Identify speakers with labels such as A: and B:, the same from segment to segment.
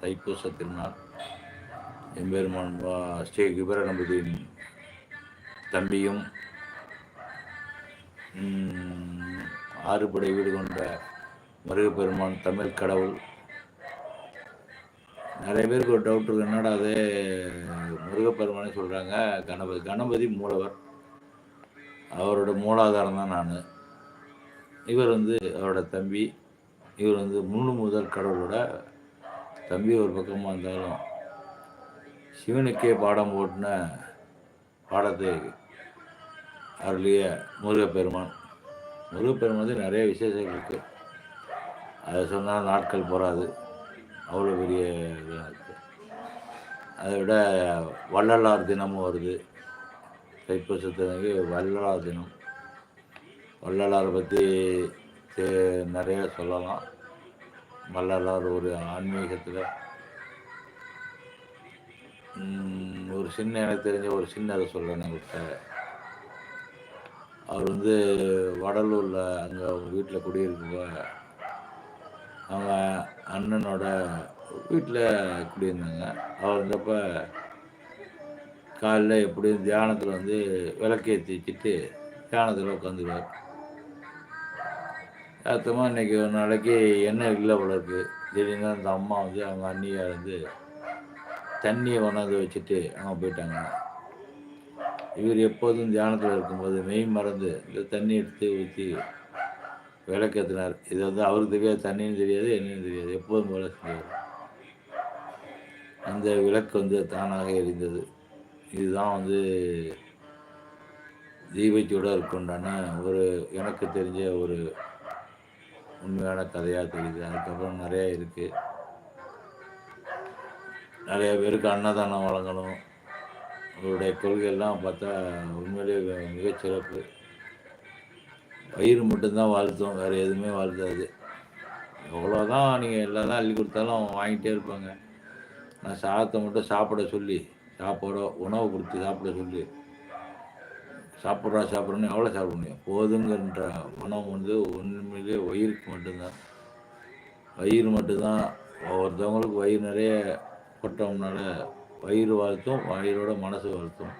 A: தைப்பூச திருநாள். எம்பெருமான் ஸ்ரீ விபரநம்பதியின் தம்பியும் ஆறுபடை வீடு கொண்ட முருகப்பெருமான் தமிழ் கடவுள். நிறைய பேருக்கு ஒரு டவுட் இருக்கு. என்னடா அது? முருகப்பெருமானே சொல்கிறாங்க கணபதி கணபதி மூலவர். அவரோட மூலாதாரம் தான் நான். இவர் வந்து அவரோட தம்பி. இவர் வந்து முழு முதல் கடவுளோட தம்பி ஒரு பக்கமாக இருந்தாலும் சிவனுக்கே பாடம் போட்டின பாடத்தை அருளிய முருகப்பெருமான். முருகப்பெருமான் வந்து நிறைய விசேஷங்கள் இருக்குது அதை சொன்னால் நாட்கள் போகாது அவ்வளோ பெரிய இதாக இருக்குது அதை விட வள்ளலார் தினமும் வருது. தைப்பூசத்துக்கு வள்ளலார் தினம். வள்ளலாரை பற்றி நிறைய சொல்லலாம். வள்ளலார் ஒரு ஆன்மீகத்தில் ஒரு சின்ன எனக்கு தெரிஞ்ச ஒரு சின்ன அதை சொல்கிறேன் உங்கள்கிட்ட அவர் வந்து வடலூரில் அங்கே அவங்க வீட்டில் குடியிருக்குங்க. அவங்க அண்ணனோட வீட்டில் குடியிருந்தாங்க. அவர் இருந்தப்ப காலையில் எப்படியும் தியானத்தில் வந்து விளக்கேற்றி வச்சுட்டு தியானத்தில் உட்காந்துருவார். அர்த்தமாக இன்னைக்கு ஒரு நாளைக்கு எண்ணெய் இல்லை போல திடீர்னு அந்த அம்மா வந்து அவங்க அண்ணியை வந்து தண்ணியை கொண்டாந்து வச்சுட்டு அவங்க போயிட்டாங்க. இவர் எப்போதும் தியானத்தில் இருக்கும்போது மெய் மறந்து இந்த தண்ணி எடுத்து ஊற்றி விளக்கத்தினார். இது வந்து அவருக்கு தெரியாது தண்ணியும் தெரியாது என்னன்னு தெரியாது எப்போதும் போல செஞ்சார் அந்த விளக்கு வந்து தானாக எரிந்தது. இதுதான் வந்து தீபத்தோடு இருக்குண்டான ஒரு எனக்கு தெரிஞ்ச ஒரு உண்மையான கதையாக தெரியுது. அதுக்கப்புறம் நிறையா இருக்குது நிறைய பேருக்கு அன்னதானம் வழங்கணும். அவருடைய கொள்கையெல்லாம் பார்த்தா உண்மையிலேயே மிகச்சிறப்பு வயிறு மட்டும்தான் வாழ்த்தும் வேறு எதுவுமே வாழ்த்தாது. எவ்வளோதான் நீங்கள் எல்லாம் அள்ளி கொடுத்தாலும் அவங்க வாங்கிட்டே இருப்பாங்க. நான் சாதத்தை மட்டும் சாப்பிட சொல்லி சாப்பாடோ உணவு கொடுத்து சாப்பிட சொல்லி சாப்பிட்றா சாப்பிட்றோன்னு எவ்வளோ சாப்பிட முடியும்? போதுங்கிற மனம் வந்து உண்மையிலே வயிறுக்கு மட்டும்தான். வயிறு மட்டும்தான். ஒவ்வொருத்தவங்களுக்கு வயிறு நிறைய கொட்டோம்னால வயிறு வாழ்த்தும் வயிறோட மனசு வாழ்த்தும்.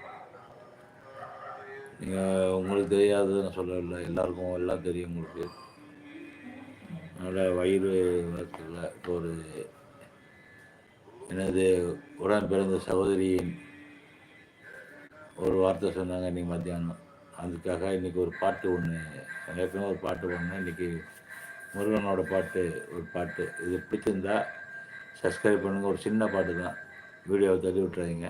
A: நீங்கள் உங்களுக்கு தெரியாதுன்னு சொல்லல எல்லாருக்கும் எல்லாம் தெரியும் உங்களுக்கு. அதனால் வயிறு வளர்த்துல இப்போ ஒரு எனது உடன் பிறந்த சகோதரியின் ஒரு வார்த்தை சொன்னாங்க இன்னைக்கு மத்தியானம். அதுக்காக இன்றைக்கி ஒரு பாட்டு ஒன்று ஏற்கனவே ஒரு பாட்டு ஒன்று இன்னைக்கு முருகனோட பாட்டு ஒரு பாட்டு. இது பிடிச்சிருந்தா சப்ஸ்கிரைப் பண்ணுங்கள் ஒரு சின்ன பாட்டு தான். வீடியோவை தள்ளி விட்டுறாதீங்க.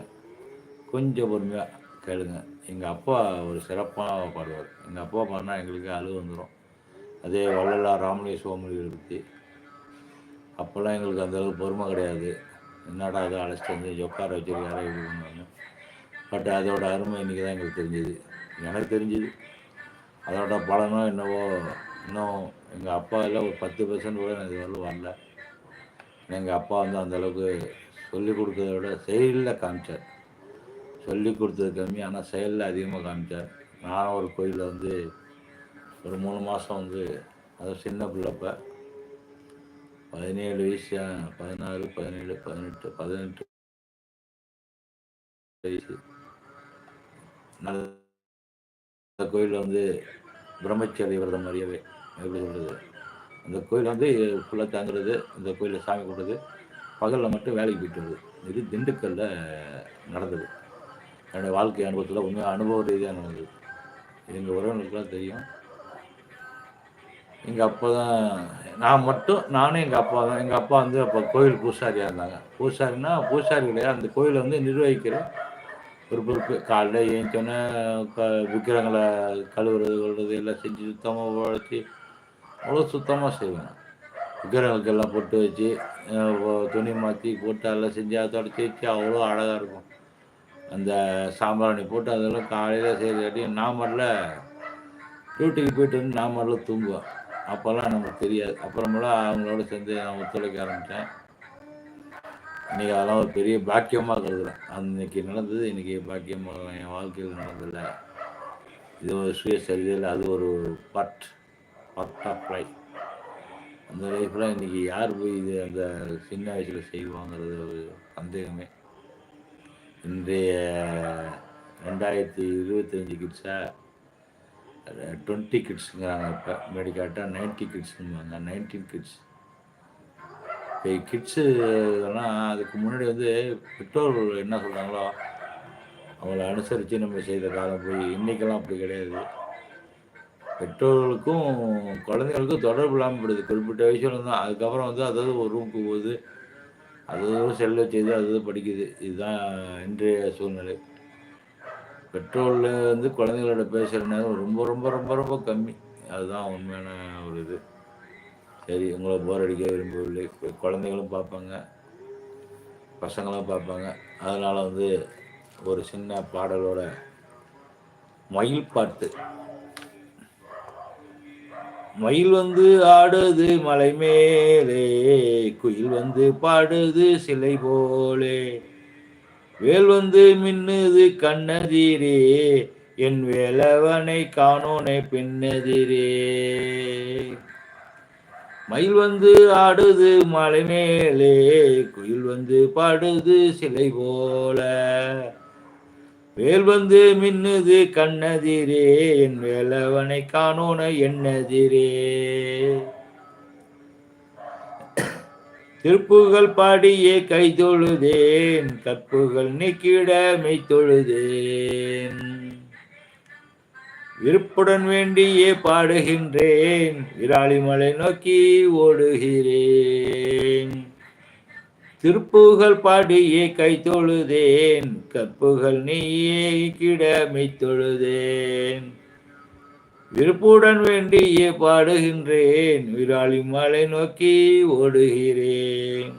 A: கொஞ்சம் பொறுமையாக கேளுங்க. எங்கள் அப்பா ஒரு சிறப்பாக பாடுவார். எங்கள் அப்பா பாடினா எங்களுக்கு அழுகு வந்துடும் அதே வள்ளலா ராமலிங்க சோமலிகளை பற்றி அப்போல்லாம் எங்களுக்கு அந்தளவுக்கு பொறுமை கிடையாது. என்னடா அதை அழைச்சிட்டு வந்து உட்கார வச்சுருக்காரு இப்படி பண்ணுவாங்க பட் அதோட அருமை இன்றைக்கி தான் எங்களுக்கு தெரிஞ்சுது. எனக்கு தெரிஞ்சுது. அதோட பலனோ என்னவோ இன்னும் எங்கள் அப்பா இல்லை ஒரு பத்து பர்சன்ட் கூட எனக்கு வரல வரல. எங்கள் அப்பா வந்து அந்தளவுக்கு சொல்லிக் கொடுக்கறத விட செயலில் காமிச்சார். சொல்லி கொடுத்தது கம்மி ஆனால் செயலில் அதிகமாக காமிச்சார். நான் ஒரு கோயிலில் வந்து ஒரு மூணு மாதம் வந்து அது சின்ன பிள்ளைப்ப பதினேழு வயசு பதினாறு பதினேழு பதினெட்டு பதினெட்டு வயசு. அந்த கோயிலில் வந்து பிரம்மச்சாரி விரதம் மாதிரியாவே எப்படி சொல்கிறது அந்த கோயில் வந்து ஃபுல்லாக தாங்குறது அந்த கோயிலில் சாமி கும்பிடுறது பகலில் மட்டும் வேலைக்கு போயிட்டு வருது இது திண்டுக்கல்ல நடந்தது. என்னோடய வாழ்க்கை அனுபவத்தில் உண்மையாக அனுபவ ரீதியாக நடந்தது. எங்கள் உறவினர்களுக்கெல்லாம் தெரியும். எங்கள் அப்பா தான் நான் மட்டும் நானும் எங்கள் அப்பா தான். எங்கள் அப்பா வந்து அப்போ கோயில் பூசாரியாக இருந்தாங்க. பூசாரின்னா பூசாரி கிடையாது அந்த கோயிலை வந்து நிர்வகிக்கிற பொறுப்பு காலைல ஏஞ்சோன்னே க விக்கிரங்களை கழுவுறது கொள்வது எல்லாம் செஞ்சு சுத்தமாக உழைச்சி அவ்வளோ சுத்தமாக செய்வேன். விக்கிரங்களுக்கு எல்லாம் பொட்டு வச்சு துணி மாற்றி போட்டு எல்லாம் செஞ்சு அதை தொடச்சி வச்சு அவ்வளோ அழகாக இருக்கும். அந்த சாம்பிராணி போட்டு அதெல்லாம் காலையில் செய்கிறதாட்டி நான் முதல்ல டியூட்டிக்கு போயிட்டு வந்து நான் மட்டும் தூங்குவேன். அப்போல்லாம் நமக்கு தெரியாது. அப்புறமெல்லாம் அவங்களோட சேர்ந்து நான் ஒத்துழைக்க ஆரம்பித்தேன் இன்றைக்கி அதெல்லாம் ஒரு பெரிய பாக்கியமாக கருதுறேன். அன்றைக்கி நடந்தது இன்றைக்கி பாக்கியமாக என் வாழ்க்கையில் நடந்ததில்ல இது ஒரு சுயசரிதையில் அது ஒரு பார்ட் பார்ட் ஆஃப் லைஃப் அந்த லைஃப்பில் இன்றைக்கி யார் போய் இது அந்த சின்ன வயசில் செய்வாங்கிறது ஒரு சந்தேகமே. இன்றைய ரெண்டாயிரத்தி இருபத்தஞ்சி கிட்ஸாக டுவெண்ட்டி கிட்ஸுங்கிறாங்க இப்போ. மெடிக்காட்டாக கேட்டால் நைன்ட்டி கிட்ஸுங்கிறாங்க நைன்டீன் கிட்ஸ் இப்போ கிட்ஸுலாம் அதுக்கு முன்னாடி வந்து பெற்றோர்கள் என்ன சொல்கிறாங்களோ அவங்கள அனுசரித்து நம்ம செய்த காலம் போய் இன்றைக்கெல்லாம் அப்படி கிடையாது. பெற்றோர்களுக்கும் குழந்தைகளுக்கும் தொடர்பு இல்லாமல் போடுது குறிப்பிட்ட வயசுல தான் அதுக்கப்புறம் வந்து அதாவது ஒரு ரூமுக்கு போகுது. அது செல்ல செய்து அது படிக்குது. இதுதான் இன்றைய சூழ்நிலை. பெட்ரோலில் வந்து குழந்தைகளோட பேசுகிற நேரம் ரொம்ப ரொம்ப ரொம்ப ரொம்ப கம்மி. அதுதான் உண்மையான ஒரு இது. சரி உங்களை போர் அடிக்க விரும்பவில்லை. குழந்தைகளும் பார்ப்பாங்க. பசங்களும் பார்ப்பாங்க. அதனால் வந்து ஒரு சின்ன பாடலோட மயில் பாட்டு. மயில் வந்து ஆடுது மலை மேலே குயில் வந்து பாடுது சிலை போலே. வேல் வந்து மின்னுது கண்ணதிரே என் வேலவனை காணோனே பின்னதிரே. மயில் வந்து ஆடுது மலை மேலே குயில் வந்து பாடுது சிலை போல. வேல் வந்து மின்னுது கண்ணதிரே என் வேலவனை காணோன என்னதிரே. திருப்புகள் பாடியே கை தொழுதேன் கற்புகள் நீக்கிட மெய் தொழுதேன் விருப்புடன் வேண்டியே பாடுகின்றேன். விராலிமலை நோக்கி ஓடுகிறேன். திருப்புகள் பாடியே கை தொழுதேன் கற்புகள் நீயே கிடமை தொழுதேன் விருப்புடன் வேண்டியே பாடுகின்றேன். விராலி மலை நோக்கி ஓடுகிறேன்.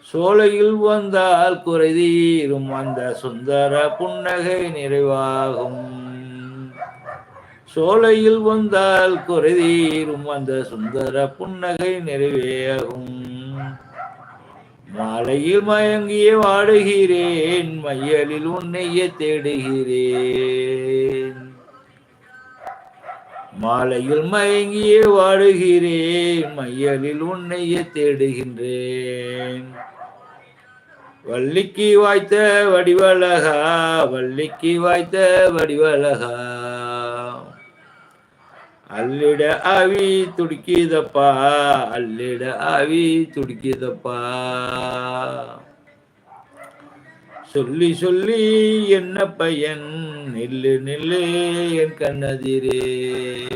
A: சோலையில் வந்தால் குறைதீரும். அந்த சுந்தர புன்னகை நிறைவாகும். சோலையில் வந்தால் குறைதீரும் அந்த சுந்தர புன்னகை நிறைவேகும் மாலையில் மயங்கிய வாடுகிறேன் மையலில் உன்னைய தேடுகிறேன். மாலையில் மயங்கிய வாடுகிறேன் மையலில் உன்னைய தேடுகின்றேன். வள்ளிக்கு வாய்த்த வடிவழகா வள்ளிக்கு வாய்த்த வடிவழகா. அல்லிட ஆவி துடிக்கிதப்பா அல்லிட ஆவி துடிக்கிதப்பா. சொல்லி சொல்லி என்ன பையன்? நில்லு நில்லு என் கண்ணதிரே.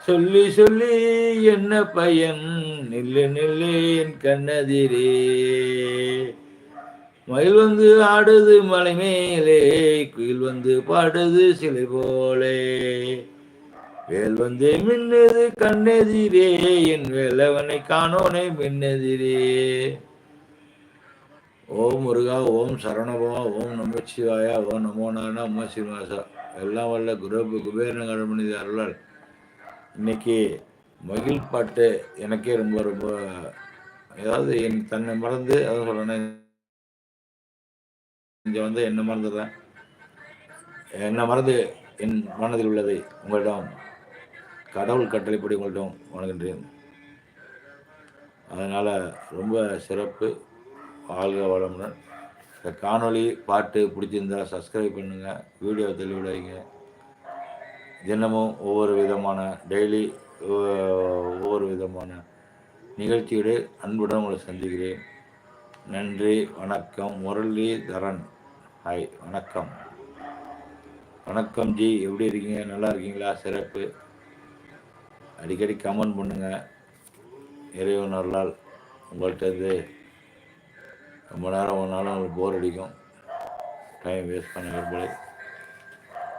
A: சொல்லி சொல்லி என்ன பையன்? நில்லு நில்லு என் கண்ணதிரே. மயில் வந்து ஆடுது மலை மேலே குயில் வந்து பாடுது சிலை போலே. வேல் வந்து மின்னது கண்ணெதிரே என் வேலவனை காணோனே மின்னெதிரே. ஓம் முருகா ஓம் சரணபா ஓம் நமச்சிவாயா ஓம் நமோ நானா அம்மா சீனிவாசா எல்லாம் வல்ல குரு குபேரன மனித அருளால். இன்னைக்கு மகிழ் பாட்டு எனக்கே ரொம்ப ரொம்ப ஏதாவது என் தன்னை மறந்து அதான் சொல்லணும் இங்கே வந்து என்னை மறந்துடுறேன். என்னை மறந்து என் மனதில் உள்ளதை உங்களிடம் கடவுள் கட்டளைப்படி உங்கள்கிட்ட வணங்குகின்றேன். அதனால் ரொம்ப சிறப்பு. வாழ்க வளமுடன். இந்த காணொளி பாட்டு பிடிச்சிருந்தா சப்ஸ்கிரைப் பண்ணுங்கள் வீடியோ தெளிவிடாதீங்க தினமும் ஒவ்வொரு விதமான டெய்லி ஒவ்வொரு விதமான நிகழ்ச்சியோடு அன்புடன் உங்களை சந்திக்கிறேன். நன்றி வணக்கம். முரளி தரன் ஹாய் வணக்கம். வணக்கம் ஜி. எப்படி இருக்கீங்க? நல்லா இருக்கீங்களா? சிறப்பு. அடிக்கடி கமெண்ட் பண்ணுங்கள் இறைவன் அருளால் உங்கள்கிட்ட இருந்து ரொம்ப நேரம் ஒரு நாளும் உங்களுக்கு போர் அடிக்கும். டைம் வேஸ்ட் பண்ண விரும்பலை.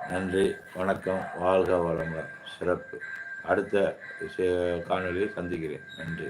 A: நன்றி வணக்கம் வாழ்க வளங்கள் சிறப்பு. அடுத்த காணொலியை சந்திக்கிறேன். நன்றி.